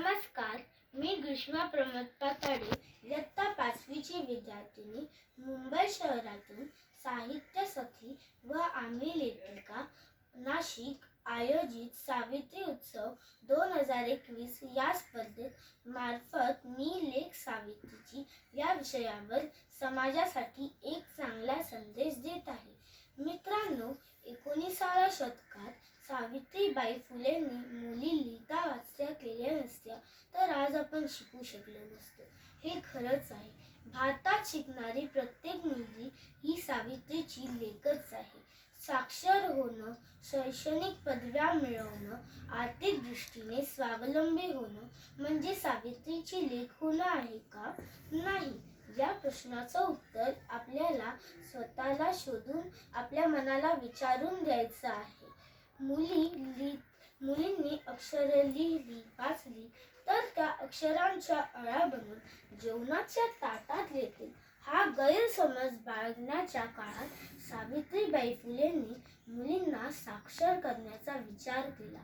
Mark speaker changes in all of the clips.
Speaker 1: नमस्कार मी ग्रीष्मा प्रमोद पाताडे इयत्ता पाचवीची विद्यार्थिनी मुंबई शहरातून साहित्य सखी व आम्ही लेखिका नाशिक आयोजित सावित्री उत्सव दोन हजार एकवीस या स्पर्धेत मार्फत मी लेख सावित्रीची या विषयावर समाजासाठी एक चांगला संदेश देत आहे. मित्रांनो एकोणीसाव्या शतकात सावित्रीबाई फुलेंनी तर आपण शिकू शकलो नसतो. हे खरंच आहे. भारतात शिकणारी प्रत्येक मुलगी ही सावित्रीची लेखच आहे. साक्षर होणं शैक्षणिक पदव्या मिळवणं आर्थिक दृष्टीने स्वावलंबी होणं म्हणजे सावित्रीची लेख होणं आहे का? नाही. या प्रश्नाचं उत्तर आपल्याला स्वतःला शोधून आपल्या मनाला विचारून द्यायचं आहे. मुली लि मुलींनी अक्षरं लिहिली वाचली तर त्या अक्षरांच्या अळ्या बनून जेवणाच्या ताटात येतील हा गैरसमज बाळगण्याच्या काळात सावित्रीबाई फुलेंनी मुलींना साक्षर करण्याचा विचार केला.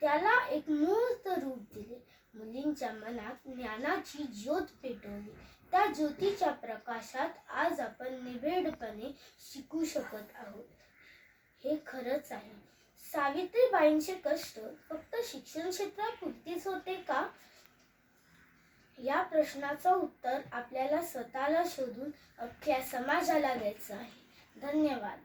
Speaker 1: त्याला एक मूर्त रूप दिले. मुलींच्या मनात ज्ञानाची ज्योत पेटवली. त्या ज्योतीच्या प्रकाशात आज आपण निबिडपणे शिकू शकत आहोत. हे खरंच आहे. सावित्रीबाईंचे कष्ट फक्त शिक्षण क्षेत्रापुरतीच होते का? या प्रश्नाचं उत्तर आपल्याला स्वतःला शोधून अख्ख्या समाजाला द्यायचं आहे. धन्यवाद.